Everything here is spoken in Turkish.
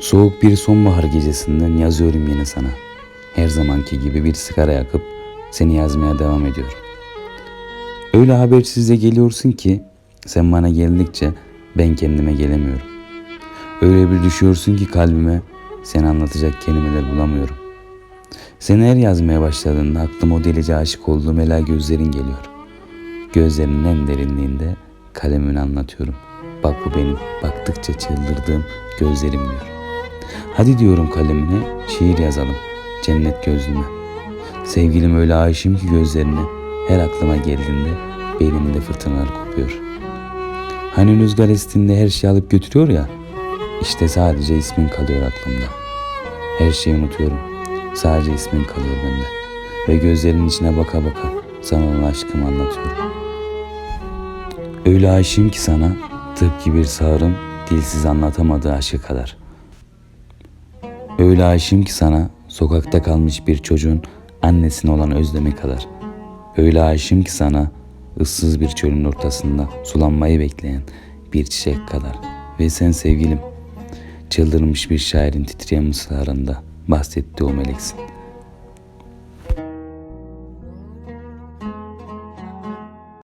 Soğuk bir sonbahar gecesinden yazıyorum yine sana. Her zamanki gibi bir sigara yakıp seni yazmaya devam ediyorum. Öyle habersizce geliyorsun ki sen bana geldikçe ben kendime gelemiyorum. Öyle bir düşüyorsun ki kalbime seni anlatacak kelimeler bulamıyorum. Seni her yazmaya başladığında aklıma o delice aşık olduğum ela gözlerin geliyor. Gözlerinin en derinliğinde kalemini anlatıyorum. Bak bu benim baktıkça çıldırdığım gözlerim diyor. Hadi diyorum kalemine şiir yazalım cennet gözlüme. Sevgilim öyle aşığım ki gözlerine her aklıma geldiğinde beynimde fırtınalar kopuyor. Hani rüzgar estiğinde her şeyi alıp götürüyor ya işte sadece ismin kalıyor aklımda. Her şeyi unutuyorum. Sadece ismin kalıyor bende. Ve gözlerinin içine baka baka sana olan aşkımı anlatıyorum. Öyle aşığım ki sana tıpkı bir sağırın dilsiz anlatamadığı aşkı kadar. Öyle aşığım ki sana sokakta kalmış bir çocuğun annesine olan özlemi kadar. Öyle aşığım ki sana ıssız bir çölün ortasında sulanmayı bekleyen bir çiçek kadar. Ve sen sevgilim çıldırmış bir şairin titreyen mısralarında bahsettiği o meleksin.